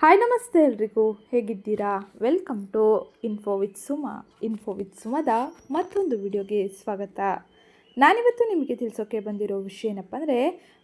Hi ನಮಸ್ತೆ ಎಲ್ರಿಗೂ. ಹೇಗಿದ್ದೀರಾ? Welcome to info with Suma info with ಸುಮದ ಮತ್ತೊಂದು ವಿಡಿಯೋಗೆ ಸ್ವಾಗತ. ನಾನಿವತ್ತು ನಿಮಗೆ ತಿಳಿಸೋಕೆ ಬಂದಿರೋ ವಿಷಯ ಏನಪ್ಪ ಅಂದರೆ,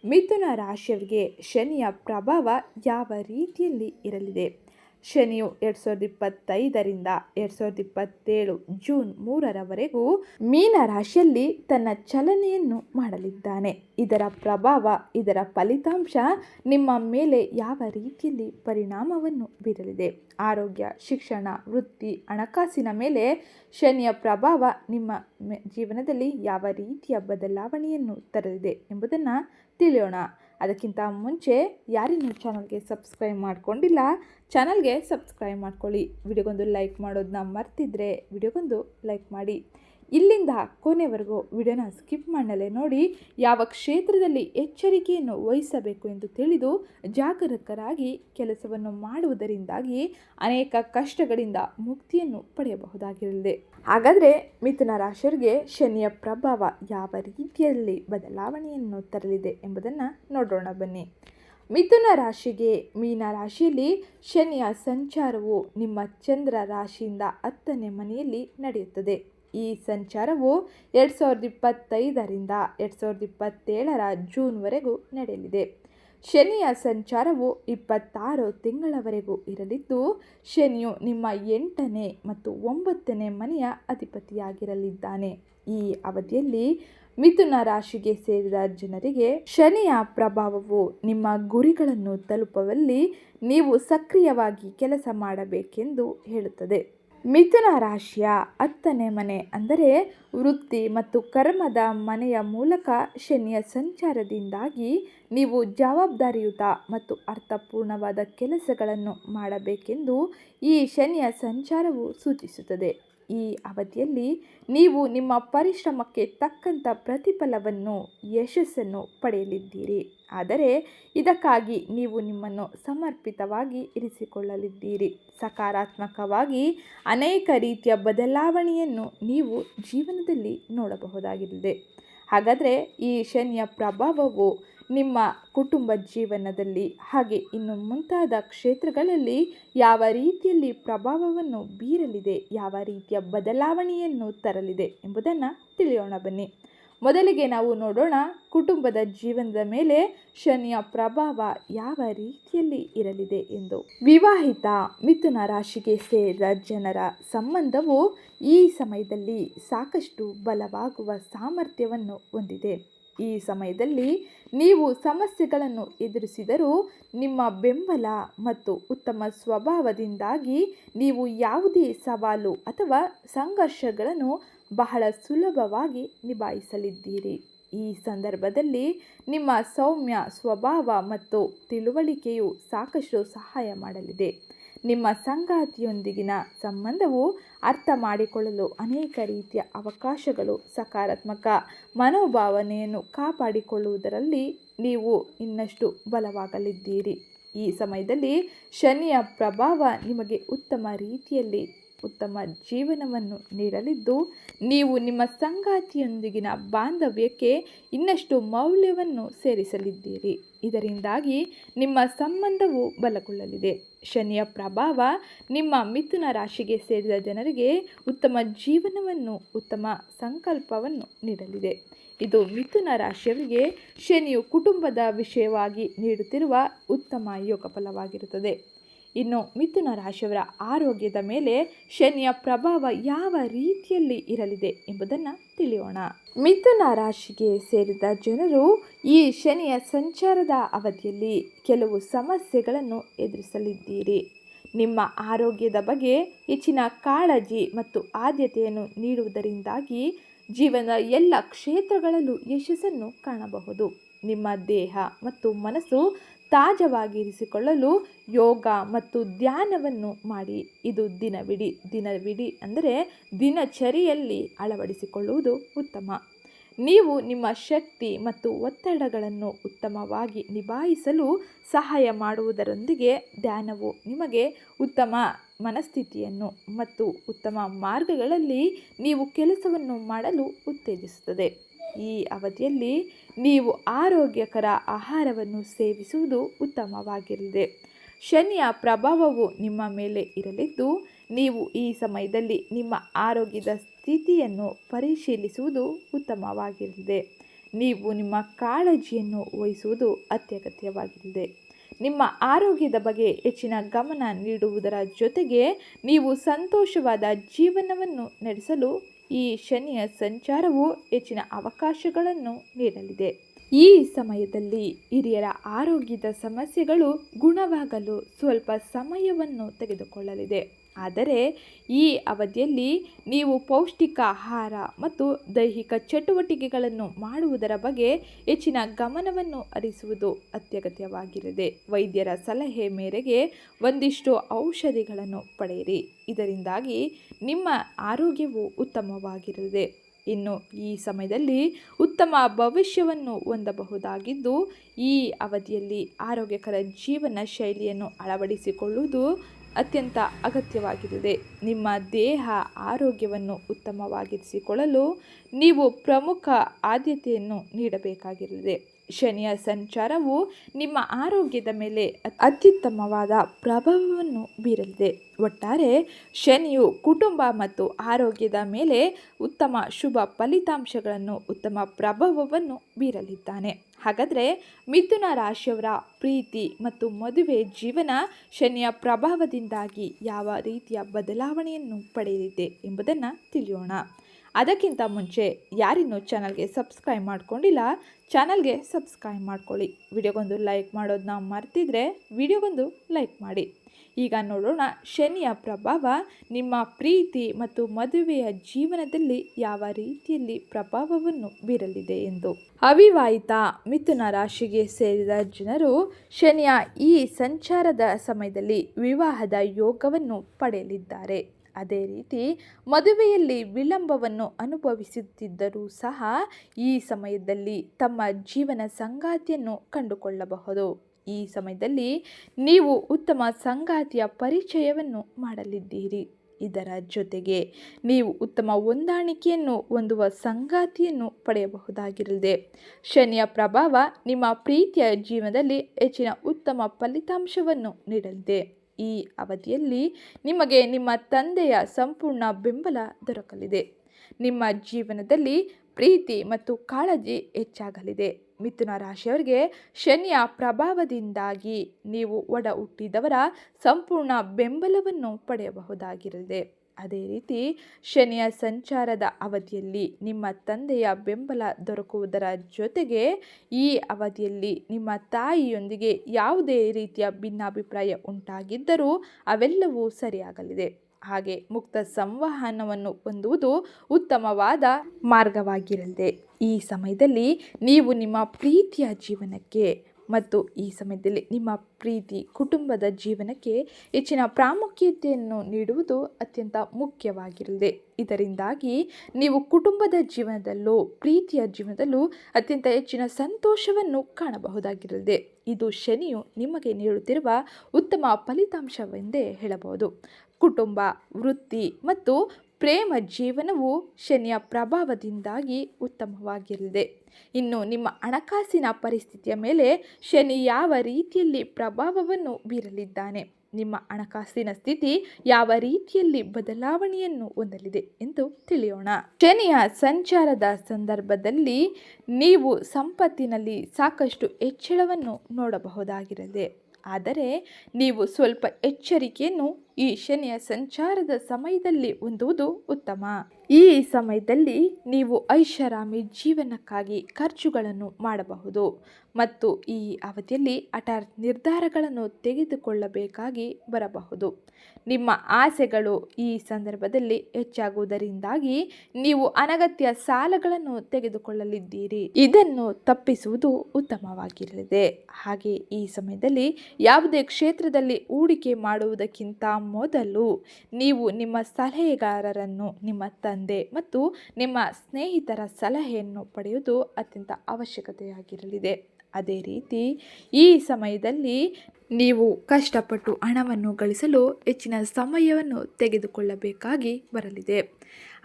ಮಿಥುನ ರಾಶಿಯವರಿಗೆ ಶನಿಯ ಪ್ರಭಾವ ಯಾವ ರೀತಿಯಲ್ಲಿ ಇರಲಿದೆ? ಶನಿಯು ಎರಡು ಸಾವಿರದ ಇಪ್ಪತ್ತೈದರಿಂದ ಎರಡು ಸಾವಿರದ ಇಪ್ಪತ್ತೇಳು ಜೂನ್ ಮೂರರವರೆಗೂ ಮೀನ ರಾಶಿಯಲ್ಲಿ ತನ್ನ ಚಲನೆಯನ್ನು ಮಾಡಲಿದ್ದಾನೆ. ಇದರ ಪ್ರಭಾವ, ಇದರ ಫಲಿತಾಂಶ ನಿಮ್ಮ ಮೇಲೆ ಯಾವ ರೀತಿಯಲ್ಲಿ ಪರಿಣಾಮವನ್ನು ಬೀರಲಿದೆ. ಆರೋಗ್ಯ, ಶಿಕ್ಷಣ, ವೃತ್ತಿ, ಹಣಕಾಸಿನ ಮೇಲೆ ಶನಿಯ ಪ್ರಭಾವ ನಿಮ್ಮ ಜೀವನದಲ್ಲಿ ಯಾವ ರೀತಿಯ ಬದಲಾವಣೆಯನ್ನು ತರಲಿದೆ ಎಂಬುದನ್ನು ತಿಳಿಯೋಣ. ಅದಕ್ಕಿಂತ ಮುಂಚೆ ಯಾರಿನ್ನೂ ಚಾನಲ್ಗೆ ಸಬ್ಸ್ಕ್ರೈಬ್ ಮಾಡ್ಕೊಂಡಿಲ್ಲ, ಚಾನಲ್ಗೆ ಸಬ್ಸ್ಕ್ರೈಬ್ ಮಾಡ್ಕೊಳ್ಳಿ. ವಿಡಿಯೋಗೊಂದು ಲೈಕ್ ಮಾಡೋದನ್ನ ಮರ್ತಿದ್ರೆ ವಿಡಿಯೋಗೊಂದು ಲೈಕ್ ಮಾಡಿ. ಇಲ್ಲಿಂದ ಕೊನೆವರೆಗೂ ವಿಡಿಯೋನ ಸ್ಕಿಪ್ ಮಾಡಲೇ ನೋಡಿ ಯಾವ ಕ್ಷೇತ್ರದಲ್ಲಿ ಎಚ್ಚರಿಕೆಯನ್ನು ವಹಿಸಬೇಕು ಎಂದು ತಿಳಿದು ಜಾಗರೂಕರಾಗಿ ಕೆಲಸವನ್ನು ಮಾಡುವುದರಿಂದಾಗಿ ಅನೇಕ ಕಷ್ಟಗಳಿಂದ ಮುಕ್ತಿಯನ್ನು ಪಡೆಯಬಹುದಾಗಿರಲಿದೆ. ಹಾಗಾದರೆ ಮಿಥುನ ರಾಶಿಯರಿಗೆ ಶನಿಯ ಪ್ರಭಾವ ಯಾವ ರೀತಿಯಲ್ಲಿ ಬದಲಾವಣೆಯನ್ನು ತರಲಿದೆ ಎಂಬುದನ್ನು ನೋಡೋಣ ಬನ್ನಿ. ಮಿಥುನ ರಾಶಿಗೆ ಮೀನ ರಾಶಿಯಲ್ಲಿ ಶನಿಯ ಸಂಚಾರವು ನಿಮ್ಮ ಚಂದ್ರ ರಾಶಿಯಿಂದ ಹತ್ತನೇ ಮನೆಯಲ್ಲಿ ನಡೆಯುತ್ತದೆ. ಈ ಸಂಚಾರವು ಎರಡು ಸಾವಿರದ ಇಪ್ಪತ್ತೈದರಿಂದ ಎರಡು ಸಾವಿರದ ಇಪ್ಪತ್ತೇಳರ ಜೂನ್ವರೆಗೂ ನಡೆಯಲಿದೆ. ಶನಿಯ ಸಂಚಾರವು ಇಪ್ಪತ್ತಾರು ತಿಂಗಳವರೆಗೂ ಇರಲಿದ್ದು, ಶನಿಯು ನಿಮ್ಮ ಎಂಟನೇ ಮತ್ತು ಒಂಬತ್ತನೇ ಮನೆಯ ಅಧಿಪತಿಯಾಗಿರಲಿದ್ದಾನೆ. ಈ ಅವಧಿಯಲ್ಲಿ ಮಿಥುನ ರಾಶಿಗೆ ಸೇರಿದ ಜನರಿಗೆ ಶನಿಯ ಪ್ರಭಾವವು ನಿಮ್ಮ ಗುರಿಗಳನ್ನು ತಲುಪುವಲ್ಲಿ ನೀವು ಸಕ್ರಿಯವಾಗಿ ಕೆಲಸ ಮಾಡಬೇಕೆಂದು ಹೇಳುತ್ತದೆ. ಮಿಥುನ ರಾಶಿಯ ಹತ್ತನೇ ಮನೆ ಅಂದರೆ ವೃತ್ತಿ ಮತ್ತು ಕರ್ಮದ ಮನೆಯ ಮೂಲಕ ಶನಿಯ ಸಂಚಾರದಿಂದಾಗಿ ನೀವು ಜವಾಬ್ದಾರಿಯುತ ಮತ್ತು ಅರ್ಥಪೂರ್ಣವಾದ ಕೆಲಸಗಳನ್ನು ಮಾಡಬೇಕೆಂದು ಈ ಶನಿಯ ಸಂಚಾರವು ಸೂಚಿಸುತ್ತದೆ. ಈ ಅವಧಿಯಲ್ಲಿ ನೀವು ನಿಮ್ಮ ಪರಿಶ್ರಮಕ್ಕೆ ತಕ್ಕಂಥ ಪ್ರತಿಫಲವನ್ನು, ಯಶಸ್ಸನ್ನು ಪಡೆಯಲಿದ್ದೀರಿ. ಆದರೆ ಇದಕ್ಕಾಗಿ ನೀವು ನಿಮ್ಮನ್ನು ಸಮರ್ಪಿತವಾಗಿ ಇರಿಸಿಕೊಳ್ಳಲಿದ್ದೀರಿ. ಸಕಾರಾತ್ಮಕವಾಗಿ ಅನೇಕ ರೀತಿಯ ಬದಲಾವಣೆಯನ್ನು ನೀವು ಜೀವನದಲ್ಲಿ ನೋಡಬಹುದಾಗಿದೆ. ಹಾಗಾದರೆ ಈ ಶನಿಯ ಪ್ರಭಾವವು ನಿಮ್ಮ ಕುಟುಂಬ ಜೀವನದಲ್ಲಿ ಹಾಗೆ ಇನ್ನು ಮುಂತಾದ ಕ್ಷೇತ್ರಗಳಲ್ಲಿ ಯಾವ ರೀತಿಯಲ್ಲಿ ಪ್ರಭಾವವನ್ನು ಬೀರಲಿದೆ, ಯಾವ ರೀತಿಯ ಬದಲಾವಣೆಯನ್ನು ತರಲಿದೆ ಎಂಬುದನ್ನು ತಿಳಿಯೋಣ ಬನ್ನಿ. ಮೊದಲಿಗೆ ನಾವು ನೋಡೋಣ ಕುಟುಂಬದ ಜೀವನದ ಮೇಲೆ ಶನಿಯ ಪ್ರಭಾವ ಯಾವ ರೀತಿಯಲ್ಲಿ ಇರಲಿದೆ ಎಂದು. ವಿವಾಹಿತ ಮಿಥುನ ರಾಶಿಗೆ ಸೇರಿದ ಜನರ ಸಂಬಂಧವು ಈ ಸಮಯದಲ್ಲಿ ಸಾಕಷ್ಟು ಬಲವಾಗುವ ಸಾಮರ್ಥ್ಯವನ್ನು ಹೊಂದಿದೆ. ಈ ಸಮಯದಲ್ಲಿ ನೀವು ಸಮಸ್ಯೆಗಳನ್ನು ಎದುರಿಸಿದರೂ ನಿಮ್ಮ ಬೆಂಬಲ ಮತ್ತು ಉತ್ತಮ ಸ್ವಭಾವದಿಂದಾಗಿ ನೀವು ಯಾವುದೇ ಸವಾಲು ಅಥವಾ ಸಂಘರ್ಷಗಳನ್ನು ಬಹಳ ಸುಲಭವಾಗಿ ನಿಭಾಯಿಸಲಿದ್ದೀರಿ. ಈ ಸಂದರ್ಭದಲ್ಲಿ ನಿಮ್ಮ ಸೌಮ್ಯ ಸ್ವಭಾವ ಮತ್ತು ತಿಳುವಳಿಕೆಯು ಸಾಕಷ್ಟು ಸಹಾಯ ಮಾಡಲಿದೆ. ನಿಮ್ಮ ಸಂಗಾತಿಯೊಂದಿಗಿನ ಸಂಬಂಧವು ಅರ್ಥ ಮಾಡಿಕೊಳ್ಳಲು ಅನೇಕ ರೀತಿಯ ಅವಕಾಶಗಳು ಸಕಾರಾತ್ಮಕ ಮನೋಭಾವನೆಯನ್ನು ಕಾಪಾಡಿಕೊಳ್ಳುವುದರಲ್ಲಿ ನೀವು ಇನ್ನಷ್ಟು ಬಲವಾಗಲಿದ್ದೀರಿ. ಈ ಸಮಯದಲ್ಲಿ ಶನಿಯ ಪ್ರಭಾವ ನಿಮಗೆ ಉತ್ತಮ ರೀತಿಯಲ್ಲಿ ಉತ್ತಮ ಜೀವನವನ್ನು ನೀಡಲಿದ್ದು, ನೀವು ನಿಮ್ಮ ಸಂಗಾತಿಯೊಂದಿಗಿನ ಬಾಂಧವ್ಯಕ್ಕೆ ಇನ್ನಷ್ಟು ಮೌಲ್ಯವನ್ನು ಸೇರಿಸಲಿದ್ದೀರಿ. ಇದರಿಂದಾಗಿ ನಿಮ್ಮ ಸಂಬಂಧವು ಬಲಗೊಳ್ಳಲಿದೆ. ಶನಿಯ ಪ್ರಭಾವ ನಿಮ್ಮ ಮಿಥುನ ರಾಶಿಗೆ ಸೇರಿದ ಜನರಿಗೆ ಉತ್ತಮ ಜೀವನವನ್ನು, ಉತ್ತಮ ಸಂಕಲ್ಪವನ್ನು ನೀಡಲಿದೆ. ಇದು ಮಿಥುನ ರಾಶಿಯವರಿಗೆ ಶನಿಯು ಕುಟುಂಬದ ವಿಷಯವಾಗಿ ನೀಡುತ್ತಿರುವ ಉತ್ತಮ ಯೋಗ ಫಲವಾಗಿರುತ್ತದೆ ಇನ್ನು ಮಿಥುನ ರಾಶಿಯವರ ಆರೋಗ್ಯದ ಮೇಲೆ ಶನಿಯ ಪ್ರಭಾವ ಯಾವ ರೀತಿಯಲ್ಲಿ ಇರಲಿದೆ ಎಂಬುದನ್ನು ತಿಳಿಯೋಣ. ಮಿಥುನ ರಾಶಿಗೆ ಸೇರಿದ ಜನರು ಈ ಶನಿಯ ಸಂಚಾರದ ಅವಧಿಯಲ್ಲಿ ಕೆಲವು ಸಮಸ್ಯೆಗಳನ್ನು ಎದುರಿಸಲಿದ್ದೀರಿ. ನಿಮ್ಮ ಆರೋಗ್ಯದ ಬಗ್ಗೆ ಹೆಚ್ಚಿನ ಕಾಳಜಿ ಮತ್ತು ಆದ್ಯತೆಯನ್ನು ನೀಡುವುದರಿಂದಾಗಿ ಜೀವನದ ಎಲ್ಲ ಕ್ಷೇತ್ರಗಳಲ್ಲೂ ಯಶಸ್ಸನ್ನು ಕಾಣಬಹುದು. ನಿಮ್ಮ ದೇಹ ಮತ್ತು ಮನಸ್ಸು ತಾಜವಾಗಿರಿಸಿಕೊಳ್ಳಲು ಯೋಗ ಮತ್ತು ಧ್ಯಾನವನ್ನು ಮಾಡಿ. ಇದು ದಿನವಿಡಿ ದಿನವಿಡಿ ಅಂದರೆ ದಿನಚರಿಯಲ್ಲಿ ಅಳವಡಿಸಿಕೊಳ್ಳುವುದು ಉತ್ತಮ. ನೀವು ನಿಮ್ಮ ಶಕ್ತಿ ಮತ್ತು ಒತ್ತಡಗಳನ್ನು ಉತ್ತಮವಾಗಿ ನಿಭಾಯಿಸಲು ಸಹಾಯ ಮಾಡುವುದರೊಂದಿಗೆ ಧ್ಯಾನವು ನಿಮಗೆ ಉತ್ತಮ ಮನಸ್ಥಿತಿಯನ್ನು ಮತ್ತು ಉತ್ತಮ ಮಾರ್ಗಗಳಲ್ಲಿ ನೀವು ಕೆಲಸವನ್ನು ಮಾಡಲು ಉತ್ತೇಜಿಸುತ್ತದೆ. ಈ ಅವಧಿಯಲ್ಲಿ ನೀವು ಆರೋಗ್ಯಕರ ಆಹಾರವನ್ನು ಸೇವಿಸುವುದು ಉತ್ತಮವಾಗಿರಲಿದೆ. ಶನಿಯ ಪ್ರಭಾವವು ನಿಮ್ಮ ಮೇಲೆ ಇರಲಿದ್ದು, ನೀವು ಈ ಸಮಯದಲ್ಲಿ ನಿಮ್ಮ ಆರೋಗ್ಯದ ಸ್ಥಿತಿಯನ್ನು ಪರಿಶೀಲಿಸುವುದು ಉತ್ತಮವಾಗಿರಲಿದೆ. ನೀವು ನಿಮ್ಮ ಕಾಳಜಿಯನ್ನು ವಹಿಸುವುದು ಅತ್ಯಗತ್ಯವಾಗಿದೆ ನಿಮ್ಮ ಆರೋಗ್ಯದ ಬಗ್ಗೆ ಹೆಚ್ಚಿನ ಗಮನ ನೀಡುವುದರ ಜೊತೆಗೆ ನೀವು ಸಂತೋಷವಾದ ಜೀವನವನ್ನು ನಡೆಸಲು ಈ ಶನಿಯ ಸಂಚಾರವು ಹೆಚ್ಚಿನ ಅವಕಾಶಗಳನ್ನು ನೀಡಲಿದೆ. ಈ ಸಮಯದಲ್ಲಿ ಹಿರಿಯರ ಆರೋಗ್ಯದ ಸಮಸ್ಯೆಗಳು ಗುಣವಾಗಲು ಸ್ವಲ್ಪ ಸಮಯವನ್ನು ತೆಗೆದುಕೊಳ್ಳಲಿದೆ. ಆದರೆ ಈ ಅವಧಿಯಲ್ಲಿ ನೀವು ಪೌಷ್ಟಿಕ ಆಹಾರ ಮತ್ತು ದೈಹಿಕ ಚಟುವಟಿಕೆಗಳನ್ನು ಮಾಡುವುದರ ಬಗ್ಗೆ ಹೆಚ್ಚಿನ ಗಮನವನ್ನು ಹರಿಸುವುದು ಅತ್ಯಗತ್ಯವಾಗಿರದೆ, ವೈದ್ಯರ ಸಲಹೆ ಮೇರೆಗೆ ಒಂದಿಷ್ಟು ಔಷಧಿಗಳನ್ನು ಪಡೆಯಿರಿ. ಇದರಿಂದಾಗಿ ನಿಮ್ಮ ಆರೋಗ್ಯವು ಉತ್ತಮವಾಗಿರಲಿದೆ. ಇನ್ನು ಈ ಸಮಯದಲ್ಲಿ ಉತ್ತಮ ಭವಿಷ್ಯವನ್ನು ಹೊಂದಬಹುದಾಗಿದ್ದು, ಈ ಅವಧಿಯಲ್ಲಿ ಆರೋಗ್ಯಕರ ಜೀವನ ಶೈಲಿಯನ್ನು ಅಳವಡಿಸಿಕೊಳ್ಳುವುದು ಅತ್ಯಂತ ಅಗತ್ಯವಾಗಿರುತ್ತದೆ. ನಿಮ್ಮ ದೇಹ ಆರೋಗ್ಯವನ್ನು ಉತ್ತಮವಾಗಿರಿಸಿಕೊಳ್ಳಲು ನೀವು ಪ್ರಮುಖ ಆದ್ಯತೆಯನ್ನು ನೀಡಬೇಕಾಗಿರುತ್ತದೆ. ಶನಿಯ ಸಂಚಾರವು ನಿಮ್ಮ ಆರೋಗ್ಯದ ಮೇಲೆ ಅತ್ಯುತ್ತಮವಾದ ಪ್ರಭಾವವನ್ನು ಬೀರಲಿದೆ. ಒಟ್ಟಾರೆ ಶನಿಯು ಕುಟುಂಬ ಮತ್ತು ಆರೋಗ್ಯದ ಮೇಲೆ ಉತ್ತಮ ಶುಭ ಫಲಿತಾಂಶಗಳನ್ನು, ಉತ್ತಮ ಪ್ರಭಾವವನ್ನು ಬೀರಲಿದ್ದಾನೆ. ಹಾಗಾದರೆ ಮಿಥುನ ರಾಶಿಯವರ ಪ್ರೀತಿ ಮತ್ತು ಮದುವೆ ಜೀವನ ಶನಿಯ ಪ್ರಭಾವದಿಂದಾಗಿ ಯಾವ ರೀತಿಯ ಬದಲಾವಣೆಯನ್ನು ಪಡೆಯಲಿದೆ ಎಂಬುದನ್ನು ತಿಳಿಯೋಣ. ಅದಕ್ಕಿಂತ ಮುಂಚೆ ಯಾರಿನ್ನೂ ಚಾನಲ್ಗೆ ಸಬ್ಸ್ಕ್ರೈಬ್ ಮಾಡ್ಕೊಂಡಿಲ್ಲ, ಚಾನಲ್ಗೆ ಸಬ್ಸ್ಕ್ರೈಬ್ ಮಾಡ್ಕೊಳ್ಳಿ. ವಿಡಿಯೋಗೊಂದು ಲೈಕ್ ಮಾಡೋದನ್ನ ಮರ್ತಿದ್ರೆ ವಿಡಿಯೋಗೊಂದು ಲೈಕ್ ಮಾಡಿ. ಈಗ ನೋಡೋಣ ಶನಿಯ ಪ್ರಭಾವ. ನಿಮ್ಮ ಪ್ರೀತಿ ಮತ್ತು ಮದುವೆಯ ಜೀವನದಲ್ಲಿ ಯಾವ ರೀತಿಯಲ್ಲಿ ಪ್ರಭಾವವನ್ನು ಬೀರಲಿದೆ ಎಂದು. ಅವಿವಾಹಿತ ಮಿಥುನ ರಾಶಿಗೆ ಸೇರಿದ ಜನರು ಶನಿಯ ಈ ಸಂಚಾರದ ಸಮಯದಲ್ಲಿ ವಿವಾಹದ ಯೋಗವನ್ನು ಪಡೆಯಲಿದ್ದಾರೆ. ಅದೇ ರೀತಿ ಮದುವೆಯಲ್ಲಿ ವಿಳಂಬವನ್ನು ಅನುಭವಿಸುತ್ತಿದ್ದರೂ ಸಹ ಈ ಸಮಯದಲ್ಲಿ ತಮ್ಮ ಜೀವನ ಸಂಗಾತಿಯನ್ನು ಕಂಡುಕೊಳ್ಳಬಹುದು. ಈ ಸಮಯದಲ್ಲಿ ನೀವು ಉತ್ತಮ ಸಂಗಾತಿಯ ಪರಿಚಯವನ್ನು ಮಾಡಲಿದ್ದೀರಿ. ಇದರ ಜೊತೆಗೆ ನೀವು ಉತ್ತಮ ಹೊಂದಾಣಿಕೆಯನ್ನು ಹೊಂದುವ ಸಂಗಾತಿಯನ್ನು ಪಡೆಯಬಹುದಾಗಿರಲಿದೆ. ಶನಿಯ ಪ್ರಭಾವ ನಿಮ್ಮ ಪ್ರೀತಿಯ ಜೀವನದಲ್ಲಿ ಹೆಚ್ಚಿನ ಉತ್ತಮ ಫಲಿತಾಂಶವನ್ನು ನೀಡಲಿದೆ. ಈ ಅವಧಿಯಲ್ಲಿ ನಿಮಗೆ ನಿಮ್ಮ ತಂದೆಯ ಸಂಪೂರ್ಣ ಬೆಂಬಲ ದೊರಕಲಿದೆ. ನಿಮ್ಮ ಜೀವನದಲ್ಲಿ ಪ್ರೀತಿ ಮತ್ತು ಕಾಳಜಿ ಹೆಚ್ಚಾಗಲಿದೆ. ಮಿಥುನ ರಾಶಿಯವರಿಗೆ ಶನಿಯ ಪ್ರಭಾವದಿಂದಾಗಿ ನೀವು ಒಡ ಹುಟ್ಟಿದವರ ಸಂಪೂರ್ಣ ಬೆಂಬಲವನ್ನು ಪಡೆಯಬಹುದಾಗಿರಲಿದೆ. ಅದೇ ರೀತಿ ಶನಿಯ ಸಂಚಾರದ ಅವಧಿಯಲ್ಲಿ ನಿಮ್ಮ ತಂದೆಯ ಬೆಂಬಲ ದೊರಕುವುದರ ಜೊತೆಗೆ ಈ ಅವಧಿಯಲ್ಲಿ ನಿಮ್ಮ ತಾಯಿಯೊಂದಿಗೆ ಯಾವುದೇ ರೀತಿಯ ಭಿನ್ನಾಭಿಪ್ರಾಯ ಉಂಟಾಗಿದ್ದರೂ ಅವೆಲ್ಲವೂ ಸರಿಯಾಗಲಿದೆ. ಹಾಗೆ ಮುಕ್ತ ಸಂವಹನವನ್ನು ಹೊಂದುವುದು ಉತ್ತಮವಾದ ಮಾರ್ಗವಾಗಿರಲಿದೆ. ಈ ಸಮಯದಲ್ಲಿ ನೀವು ನಿಮ್ಮ ಪ್ರೀತಿಯ ಜೀವನಕ್ಕೆ ಮತ್ತು ಈ ಸಮಯದಲ್ಲಿ ನಿಮ್ಮ ಪ್ರೀತಿ ಕುಟುಂಬದ ಜೀವನಕ್ಕೆ ಹೆಚ್ಚಿನ ಪ್ರಾಮುಖ್ಯತೆಯನ್ನು ನೀಡುವುದು ಅತ್ಯಂತ ಮುಖ್ಯವಾಗಿರಲಿದೆ. ಇದರಿಂದಾಗಿ ನೀವು ಕುಟುಂಬದ ಜೀವನದಲ್ಲೂ ಪ್ರೀತಿಯ ಜೀವನದಲ್ಲೂ ಅತ್ಯಂತ ಹೆಚ್ಚಿನ ಸಂತೋಷವನ್ನು ಕಾಣಬಹುದಾಗಿರಲಿದೆ. ಇದು ಶನಿಯು ನಿಮಗೆ ನೀಡುತ್ತಿರುವ ಉತ್ತಮ ಫಲಿತಾಂಶವೆಂದೇ ಹೇಳಬಹುದು. ಕುಟುಂಬ, ವೃತ್ತಿ ಮತ್ತು ಪ್ರೇಮ ಜೀವನವು ಶನಿಯ ಪ್ರಭಾವದಿಂದಾಗಿ ಉತ್ತಮವಾಗಿರಲಿದೆ. ಇನ್ನು ನಿಮ್ಮ ಹಣಕಾಸಿನ ಪರಿಸ್ಥಿತಿಯ ಮೇಲೆ ಶನಿ ಯಾವ ರೀತಿಯಲ್ಲಿ ಪ್ರಭಾವವನ್ನು ಬೀರಲಿದ್ದಾನೆ? ನಿಮ್ಮ ಹಣಕಾಸಿನ ಸ್ಥಿತಿ ಯಾವ ರೀತಿಯಲ್ಲಿ ಬದಲಾವಣೆಯನ್ನು ಹೊಂದಲಿದೆ ಎಂದು ತಿಳಿಯೋಣ. ಶನಿಯ ಸಂಚಾರದ ಸಂದರ್ಭದಲ್ಲಿ ನೀವು ಸಂಪತ್ತಿನಲ್ಲಿ ಸಾಕಷ್ಟು ಹೆಚ್ಚಳವನ್ನು ನೋಡಬಹುದಾಗಿರಲಿದೆ. ಆದರೆ ನೀವು ಸ್ವಲ್ಪ ಎಚ್ಚರಿಕೆಯನ್ನು ಈ ಶನಿಯ ಸಂಚಾರದ ಸಮಯದಲ್ಲಿ ಹೊಂದುವುದು ಉತ್ತಮ. ಈ ಸಮಯದಲ್ಲಿ ನೀವು ಐಷಾರಾಮಿ ಜೀವನಕ್ಕಾಗಿ ಖರ್ಚುಗಳನ್ನು ಮಾಡಬಹುದು. ಮತ್ತು ಈ ಅವಧಿಯಲ್ಲಿ ಅಟಾರ್ ನಿರ್ಧಾರಗಳನ್ನು ತೆಗೆದುಕೊಳ್ಳಬೇಕಾಗಿ ಬರಬಹುದು. ನಿಮ್ಮ ಆಸೆಗಳು ಈ ಸಂದರ್ಭದಲ್ಲಿ ಹೆಚ್ಚಾಗುವುದರಿಂದಾಗಿ ನೀವು ಅನಗತ್ಯ ಸಾಲಗಳನ್ನು ತೆಗೆದುಕೊಳ್ಳಲಿದ್ದೀರಿ. ಇದನ್ನು ತಪ್ಪಿಸುವುದು ಉತ್ತಮವಾಗಿರಲಿದೆ. ಹಾಗೆ ಈ ಸಮಯದಲ್ಲಿ ಯಾವುದೇ ಕ್ಷೇತ್ರದಲ್ಲಿ ಹೂಡಿಕೆ ಮಾಡುವುದಕ್ಕಿಂತ ಮೊದಲು ನೀವು ನಿಮ್ಮ ಸಲಹೆಗಾರರನ್ನು, ನಿಮ್ಮ ತಂದೆ ಮತ್ತು ನಿಮ್ಮ ಸ್ನೇಹಿತರ ಸಲಹೆಯನ್ನು ಪಡೆಯುವುದು ಅತ್ಯಂತ ಅವಶ್ಯಕತೆಯಾಗಿರಲಿದೆ. ಅದೇ ರೀತಿ ಈ ಸಮಯದಲ್ಲಿ ನೀವು ಕಷ್ಟಪಟ್ಟು ಹಣವನ್ನು ಗಳಿಸಲು ಹೆಚ್ಚಿನ ಸಮಯವನ್ನು ತೆಗೆದುಕೊಳ್ಳಬೇಕಾಗಿ ಬರಲಿದೆ.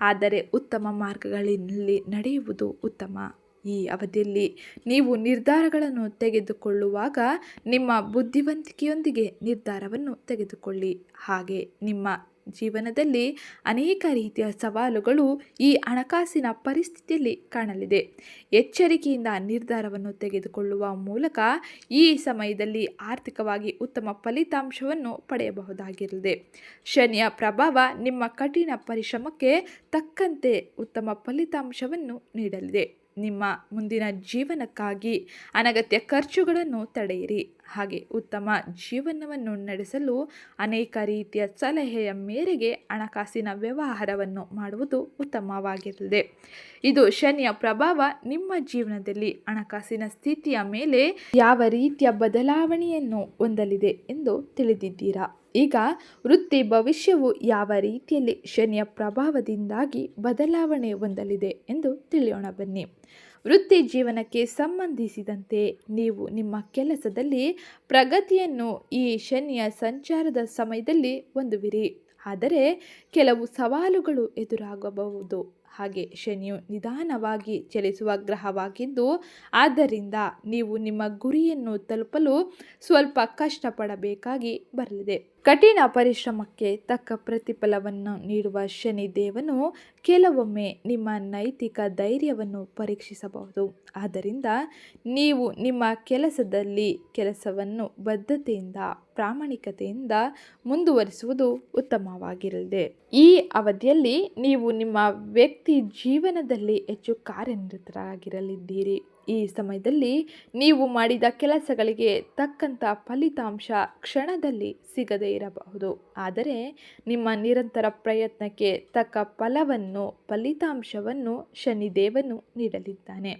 ಆದರೆ ಉತ್ತಮ ಮಾರ್ಗಗಳಲ್ಲಿ ನಡೆಯುವುದು ಉತ್ತಮ. ಈ ಅವಧಿಯಲ್ಲಿ ನೀವು ನಿರ್ಧಾರಗಳನ್ನು ತೆಗೆದುಕೊಳ್ಳುವಾಗ ನಿಮ್ಮ ಬುದ್ಧಿವಂತಿಕೆಯೊಂದಿಗೆ ನಿರ್ಧಾರವನ್ನು ತೆಗೆದುಕೊಳ್ಳಿ. ಹಾಗೆ ನಿಮ್ಮ ಜೀವನದಲ್ಲಿ ಅನೇಕ ರೀತಿಯ ಸವಾಲುಗಳು ಈ ಹಣಕಾಸಿನ ಪರಿಸ್ಥಿತಿಯಲ್ಲಿ ಕಾಣಲಿದೆ. ಎಚ್ಚರಿಕೆಯಿಂದ ನಿರ್ಧಾರವನ್ನು ತೆಗೆದುಕೊಳ್ಳುವ ಮೂಲಕ ಈ ಸಮಯದಲ್ಲಿ ಆರ್ಥಿಕವಾಗಿ ಉತ್ತಮ ಫಲಿತಾಂಶವನ್ನು ಪಡೆಯಬಹುದಾಗಿರಲಿದೆ. ಶನಿಯ ಪ್ರಭಾವ ನಿಮ್ಮ ಕಠಿಣ ಪರಿಶ್ರಮಕ್ಕೆ ತಕ್ಕಂತೆ ಉತ್ತಮ ಫಲಿತಾಂಶವನ್ನು ನೀಡಲಿದೆ. ನಿಮ್ಮ ಮುಂದಿನ ಜೀವನಕ್ಕಾಗಿ ಅನಗತ್ಯ ಖರ್ಚುಗಳನ್ನು ತಡೆಯಿರಿ. ಹಾಗೆ ಉತ್ತಮ ಜೀವನವನ್ನು ನಡೆಸಲು ಅನೇಕ ರೀತಿಯ ಸಲಹೆಯ ಮೇರೆಗೆ ಹಣಕಾಸಿನ ವ್ಯವಹಾರವನ್ನು ಮಾಡುವುದು ಉತ್ತಮವಾಗಿರುತ್ತದೆ ಇದು ಶನಿಯ ಪ್ರಭಾವ ನಿಮ್ಮ ಜೀವನದಲ್ಲಿ ಹಣಕಾಸಿನ ಸ್ಥಿತಿಯ ಮೇಲೆ ಯಾವ ರೀತಿಯ ಬದಲಾವಣೆಯನ್ನು ಹೊಂದಲಿದೆ ಎಂದು ತಿಳಿದಿದ್ದೀರಾ? ಈಗ ವೃತ್ತಿ ಭವಿಷ್ಯವು ಯಾವ ರೀತಿಯಲ್ಲಿ ಶನಿಯ ಪ್ರಭಾವದಿಂದಾಗಿ ಬದಲಾವಣೆ ಹೊಂದಲಿದೆ ಎಂದು ತಿಳಿಯೋಣ ಬನ್ನಿ. ವೃತ್ತಿ ಜೀವನಕ್ಕೆ ಸಂಬಂಧಿಸಿದಂತೆ ನೀವು ನಿಮ್ಮ ಕೆಲಸದಲ್ಲಿ ಪ್ರಗತಿಯನ್ನು ಈ ಶನಿಯ ಸಂಚಾರದ ಸಮಯದಲ್ಲಿ ಹೊಂದುವಿರಿ. ಆದರೆ ಕೆಲವು ಸವಾಲುಗಳು ಎದುರಾಗಬಹುದು. ಹಾಗೆ ಶನಿಯು ನಿಧಾನವಾಗಿ ಚಲಿಸುವ ಗ್ರಹವಾಗಿದ್ದು, ಆದ್ದರಿಂದ ನೀವು ನಿಮ್ಮ ಗುರಿಯನ್ನು ತಲುಪಲು ಸ್ವಲ್ಪ ಕಷ್ಟಪಡಬೇಕಾಗಿ ಬರಲಿದೆ. ಕಠಿಣ ಪರಿಶ್ರಮಕ್ಕೆ ತಕ್ಕ ಪ್ರತಿಫಲವನ್ನು ನೀಡುವ ಶನಿದೇವನು ಕೆಲವೊಮ್ಮೆ ನಿಮ್ಮ ನೈತಿಕ ಧೈರ್ಯವನ್ನು ಪರೀಕ್ಷಿಸಬಹುದು. ಆದ್ದರಿಂದ ನೀವು ನಿಮ್ಮ ಕೆಲಸದಲ್ಲಿ ಕೆಲಸವನ್ನು ಬದ್ಧತೆಯಿಂದ ಪ್ರಾಮಾಣಿಕತೆಯಿಂದ ಮುಂದುವರಿಸುವುದು ಉತ್ತಮವಾಗಿರಲಿದೆ. ಈ ಅವಧಿಯಲ್ಲಿ ನೀವು ನಿಮ್ಮ ವ್ಯಕ್ತಿ ಜೀವನದಲ್ಲಿ ಹೆಚ್ಚು ಕಾರ್ಯನಿರತರಾಗಿರಲಿದ್ದೀರಿ. ಈ ಸಮಯದಲ್ಲಿ ನೀವು ಮಾಡಿದ ಕೆಲಸಗಳಿಗೆ ತಕ್ಕಂಥ ಫಲಿತಾಂಶ ಕ್ಷಣದಲ್ಲಿ ಸಿಗದೇ ಇರಬಹುದು. ಆದರೆ ನಿಮ್ಮ ನಿರಂತರ ಪ್ರಯತ್ನಕ್ಕೆ ತಕ್ಕ ಫಲವನ್ನು, ಫಲಿತಾಂಶವನ್ನು ಶನಿದೇವನು ನೀಡಲಿದ್ದಾನೆ.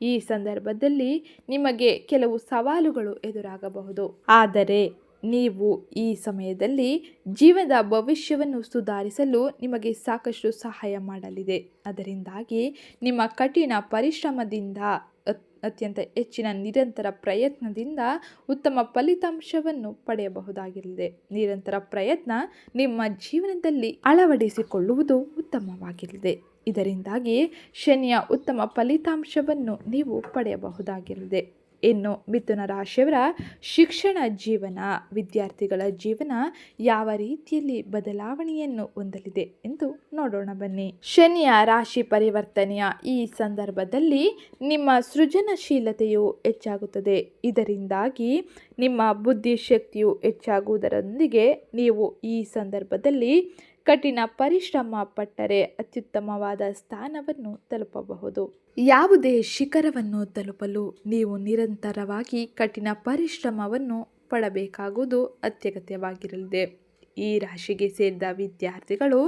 ಈ ಸಂದರ್ಭದಲ್ಲಿ ನಿಮಗೆ ಕೆಲವು ಸವಾಲುಗಳು ಎದುರಾಗಬಹುದು. ಆದರೆ ನೀವು ಈ ಸಮಯದಲ್ಲಿ ಜೀವನದ ಭವಿಷ್ಯವನ್ನು ಸುಧಾರಿಸಲು ನಿಮಗೆ ಸಾಕಷ್ಟು ಸಹಾಯ ಮಾಡಲಿದೆ. ಅದರಿಂದಾಗಿ ನಿಮ್ಮ ಕಠಿಣ ಪರಿಶ್ರಮದಿಂದ ಅತ್ಯಂತ ಹೆಚ್ಚಿನ ನಿರಂತರ ಪ್ರಯತ್ನದಿಂದ ಉತ್ತಮ ಫಲಿತಾಂಶವನ್ನು ಪಡೆಯಬಹುದಾಗಿರಲಿದೆ. ನಿರಂತರ ಪ್ರಯತ್ನ ನಿಮ್ಮ ಜೀವನದಲ್ಲಿ ಅಳವಡಿಸಿಕೊಳ್ಳುವುದು ಉತ್ತಮವಾಗಿರಲಿದೆ. ಇದರಿಂದಾಗಿ ಶನಿಯ ಉತ್ತಮ ಫಲಿತಾಂಶವನ್ನು ನೀವು ಪಡೆಯಬಹುದಾಗಿರಲಿದೆ. ಇನ್ನು ಮಿಥುನ ರಾಶಿಯವರ ಶಿಕ್ಷಣ ಜೀವನ, ವಿದ್ಯಾರ್ಥಿಗಳ ಜೀವನ ಯಾವ ರೀತಿಯಲ್ಲಿ ಬದಲಾವಣೆಯನ್ನು ಹೊಂದಲಿದೆ ಎಂದು ನೋಡೋಣ ಬನ್ನಿ. ಶನಿಯ ರಾಶಿ ಪರಿವರ್ತನೆಯ ಈ ಸಂದರ್ಭದಲ್ಲಿ ನಿಮ್ಮ ಸೃಜನಶೀಲತೆಯು ಹೆಚ್ಚಾಗುತ್ತದೆ. ಇದರಿಂದಾಗಿ ನಿಮ್ಮ ಬುದ್ಧಿಶಕ್ತಿಯು ಹೆಚ್ಚಾಗುವುದರೊಂದಿಗೆ ನೀವು ಈ ಸಂದರ್ಭದಲ್ಲಿ ಕಠಿಣ ಪರಿಶ್ರಮ ಪಟ್ಟರೆ ಅತ್ಯುತ್ತಮವಾದ ಸ್ಥಾನವನ್ನು ತಲುಪಬಹುದು. ಯಾವುದೇ ಶಿಖರವನ್ನು ತಲುಪಲು ನೀವು ನಿರಂತರವಾಗಿ ಕಠಿಣ ಪರಿಶ್ರಮವನ್ನು ಪಡಬೇಕಾಗುವುದು ಅತ್ಯಗತ್ಯವಾಗಿರಲಿದೆ. ಈ ರಾಶಿಗೆ ಸೇರಿದ ವಿದ್ಯಾರ್ಥಿಗಳು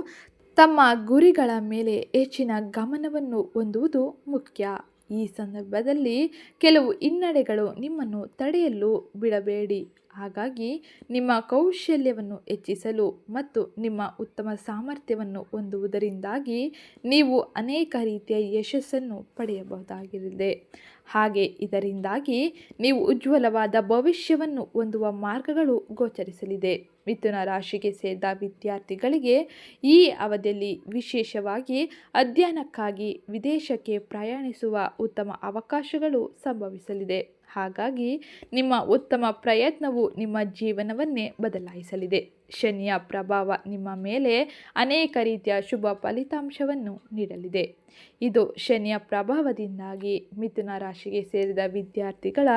ತಮ್ಮ ಗುರಿಗಳ ಮೇಲೆ ಹೆಚ್ಚಿನ ಗಮನವನ್ನು ಹೊಂದುವುದು ಮುಖ್ಯ. ಈ ಸಂದರ್ಭದಲ್ಲಿ ಕೆಲವು ಹಿನ್ನಡೆಗಳು ನಿಮ್ಮನ್ನು ತಡೆಯಲು ಬಿಡಬೇಡಿ. ಹಾಗಾಗಿ ನಿಮ್ಮ ಕೌಶಲ್ಯವನ್ನು ಹೆಚ್ಚಿಸಲು ಮತ್ತು ನಿಮ್ಮ ಉತ್ತಮ ಸಾಮರ್ಥ್ಯವನ್ನು ಹೊಂದುವುದರಿಂದಾಗಿ ನೀವು ಅನೇಕ ರೀತಿಯ ಯಶಸ್ಸನ್ನು ಪಡೆಯಬಹುದಾಗಿದೆ ಹಾಗೆ ಇದರಿಂದಾಗಿ ನೀವು ಉಜ್ವಲವಾದ ಭವಿಷ್ಯವನ್ನು ಹೊಂದುವ ಮಾರ್ಗಗಳು ಗೋಚರಿಸಲಿದೆ. ಮಿಥುನ ರಾಶಿಗೆ ಸೇರಿದ ವಿದ್ಯಾರ್ಥಿಗಳಿಗೆ ಈ ಅವಧಿಯಲ್ಲಿ ವಿಶೇಷವಾಗಿ ಅಧ್ಯಯನಕ್ಕಾಗಿ ವಿದೇಶಕ್ಕೆ ಪ್ರಯಾಣಿಸುವ ಉತ್ತಮ ಅವಕಾಶಗಳು ಸಂಭವಿಸಲಿದೆ. ಹಾಗಾಗಿ ನಿಮ್ಮ ಉತ್ತಮ ಪ್ರಯತ್ನವು ನಿಮ್ಮ ಜೀವನವನ್ನೇ ಬದಲಾಯಿಸಲಿದೆ. ಶನಿಯ ಪ್ರಭಾವ ನಿಮ್ಮ ಮೇಲೆ ಅನೇಕ ರೀತಿಯ ಶುಭ ಫಲಿತಾಂಶವನ್ನು ನೀಡಲಿದೆ. ಇದು ಶನಿಯ ಪ್ರಭಾವದಿಂದಾಗಿ ಮಿಥುನ ರಾಶಿಗೆ ಸೇರಿದ ವಿದ್ಯಾರ್ಥಿಗಳ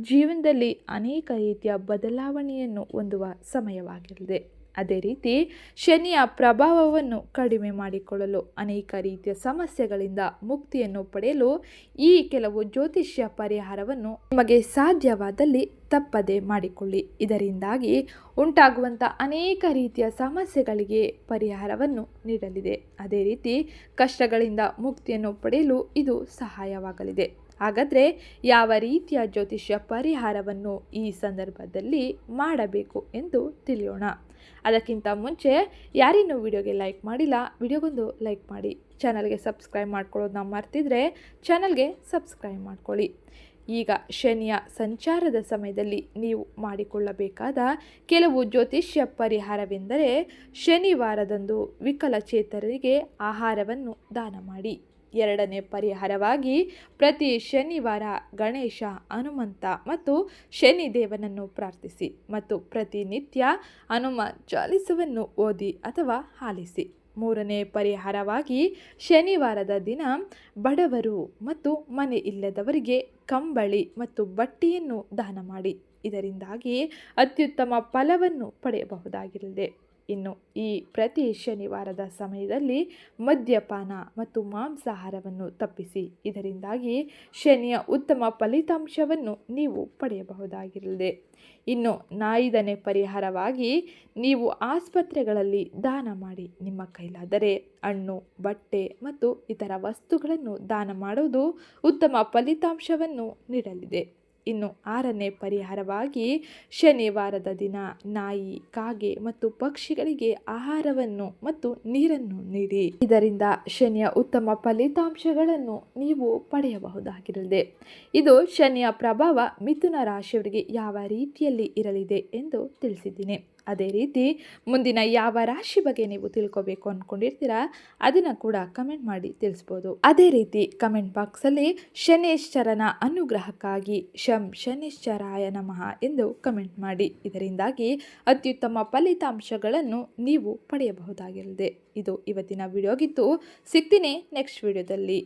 ಜೀವನದಲ್ಲಿ ಅನೇಕ ರೀತಿಯ ಬದಲಾವಣೆಯನ್ನು ಹೊಂದುವ ಸಮಯವಾಗಿರಲಿದೆ. ಅದೇ ರೀತಿ ಶನಿಯ ಪ್ರಭಾವವನ್ನು ಕಡಿಮೆ ಮಾಡಿಕೊಳ್ಳಲು ಅನೇಕ ರೀತಿಯ ಸಮಸ್ಯೆಗಳಿಂದ ಮುಕ್ತಿಯನ್ನು ಪಡೆಯಲು ಈ ಕೆಲವು ಜ್ಯೋತಿಷ್ಯ ಪರಿಹಾರವನ್ನು ನಿಮಗೆ ಸಾಧ್ಯವಾದಲ್ಲಿ ತಪ್ಪದೆ ಮಾಡಿಕೊಳ್ಳಿ. ಇದರಿಂದಾಗಿ ಉಂಟಾಗುವಂಥ ಅನೇಕ ರೀತಿಯ ಸಮಸ್ಯೆಗಳಿಗೆ ಪರಿಹಾರವನ್ನು ನೀಡಲಿದೆ. ಅದೇ ರೀತಿ ಕಷ್ಟಗಳಿಂದ ಮುಕ್ತಿಯನ್ನು ಪಡೆಯಲು ಇದು ಸಹಾಯವಾಗಲಿದೆ. ಹಾಗಾದರೆ ಯಾವ ರೀತಿಯ ಜ್ಯೋತಿಷ್ಯ ಪರಿಹಾರವನ್ನು ಈ ಸಂದರ್ಭದಲ್ಲಿ ಮಾಡಬೇಕು ಎಂದು ತಿಳಿಯೋಣ. ಅದಕ್ಕಿಂತ ಮುಂಚೆ ಯಾರಿನ್ನೂ ವಿಡಿಯೋಗೆ ಲೈಕ್ ಮಾಡಿಲ್ಲ, ವಿಡಿಯೋಗೊಂದು ಲೈಕ್ ಮಾಡಿ. ಚಾನಲ್ಗೆ ಸಬ್ಸ್ಕ್ರೈಬ್ ಮಾಡ್ಕೊಳ್ಳೋದನ್ನ ಮರ್ತಿದ್ರೆ ಚಾನಲ್ಗೆ ಸಬ್ಸ್ಕ್ರೈಬ್ ಮಾಡ್ಕೊಳ್ಳಿ. ಈಗ ಶನಿಯ ಸಂಚಾರದ ಸಮಯದಲ್ಲಿ ನೀವು ಮಾಡಿಕೊಳ್ಳಬೇಕಾದ ಕೆಲವು ಜ್ಯೋತಿಷ್ಯ ಪರಿಹಾರವೆಂದರೆ ಶನಿವಾರದಂದು ವಿಕಲಚೇತರಿಗೆ ಆಹಾರವನ್ನು ದಾನ ಮಾಡಿ. ಎರಡನೇ ಪರಿಹಾರವಾಗಿ ಪ್ರತಿ ಶನಿವಾರ ಗಣೇಶ, ಹನುಮಂತ ಮತ್ತು ಶನಿದೇವನನ್ನು ಪ್ರಾರ್ಥಿಸಿ ಮತ್ತು ಪ್ರತಿನಿತ್ಯ ಹನುಮ ಚಾಲಿಸವನ್ನು ಓದಿ ಅಥವಾ ಆಲಿಸಿ ಮೂರನೇ ಪರಿಹಾರವಾಗಿ ಶನಿವಾರದ ದಿನ ಬಡವರು ಮತ್ತು ಮನೆ ಇಲ್ಲದವರಿಗೆ ಕಂಬಳಿ ಮತ್ತು ಬಟ್ಟೆಯನ್ನು ದಾನ ಮಾಡಿ. ಇದರಿಂದಾಗಿ ಅತ್ಯುತ್ತಮ ಫಲವನ್ನು ಪಡೆಯಬಹುದಾಗಿರಲಿದೆ. ಇನ್ನು ಈ ಪ್ರತಿ ಶನಿವಾರದ ಸಮಯದಲ್ಲಿ ಮದ್ಯಪಾನ ಮತ್ತು ಮಾಂಸಾಹಾರವನ್ನು ತಪ್ಪಿಸಿ. ಇದರಿಂದಾಗಿ ಶನಿಯ ಉತ್ತಮ ಫಲಿತಾಂಶವನ್ನು ನೀವು ಪಡೆಯಬಹುದಾಗಿರಲಿದೆ. ಇನ್ನು ನಾಯಿದನೆ ಪರಿಹಾರವಾಗಿ ನೀವು ಆಸ್ಪತ್ರೆಗಳಲ್ಲಿ ದಾನ ಮಾಡಿ ನಿಮ್ಮ ಕೈಲಾದರೆ ಹಣ್ಣು, ಬಟ್ಟೆ ಮತ್ತು ಇತರ ವಸ್ತುಗಳನ್ನು ದಾನ ಮಾಡುವುದು ಉತ್ತಮ ಫಲಿತಾಂಶವನ್ನು ನೀಡಲಿದೆ. ಇನ್ನು ಆರನೇ ಪರಿಹಾರವಾಗಿ ಶನಿವಾರದ ದಿನ ನಾಯಿ, ಕಾಗೆ ಮತ್ತು ಪಕ್ಷಿಗಳಿಗೆ ಆಹಾರವನ್ನು ಮತ್ತು ನೀರನ್ನು ನೀಡಿ. ಇದರಿಂದ ಶನಿಯ ಉತ್ತಮ ಫಲಿತಾಂಶಗಳನ್ನು ನೀವು ಪಡೆಯಬಹುದಾಗಿರಲಿದೆ. ಇದು ಶನಿಯ ಪ್ರಭಾವ ಮಿಥುನ ರಾಶಿಯವರಿಗೆ ಯಾವ ರೀತಿಯಲ್ಲಿ ಇರಲಿದೆ ಎಂದು ತಿಳಿಸಿದ್ದೀನಿ. ಅದೇ ರೀತಿ ಮುಂದಿನ ಯಾವ ರಾಶಿ ಬಗ್ಗೆ ನೀವು ತಿಳ್ಕೊಬೇಕು ಅಂದ್ಕೊಂಡಿರ್ತೀರಾ ಅದನ್ನು ಕೂಡ ಕಮೆಂಟ್ ಮಾಡಿ ತಿಳಿಸ್ಬೋದು. ಅದೇ ರೀತಿ ಕಮೆಂಟ್ ಬಾಕ್ಸಲ್ಲಿ ಶನೇಶ್ವರನ ಅನುಗ್ರಹಕ್ಕಾಗಿ ಶಂ ಶನೇಶ್ವರಾಯ ನಮಃ ಎಂದು ಕಮೆಂಟ್ ಮಾಡಿ. ಇದರಿಂದಾಗಿ ಅತ್ಯುತ್ತಮ ಫಲಿತಾಂಶಗಳನ್ನು ನೀವು ಪಡೆಯಬಹುದಾಗಿರಲಿದೆ ಇದು ಇವತ್ತಿನ ವಿಡಿಯೋಗಿತ್ತು ಸಿಗ್ತೀನಿ ನೆಕ್ಸ್ಟ್ ವಿಡಿಯೋದಲ್ಲಿ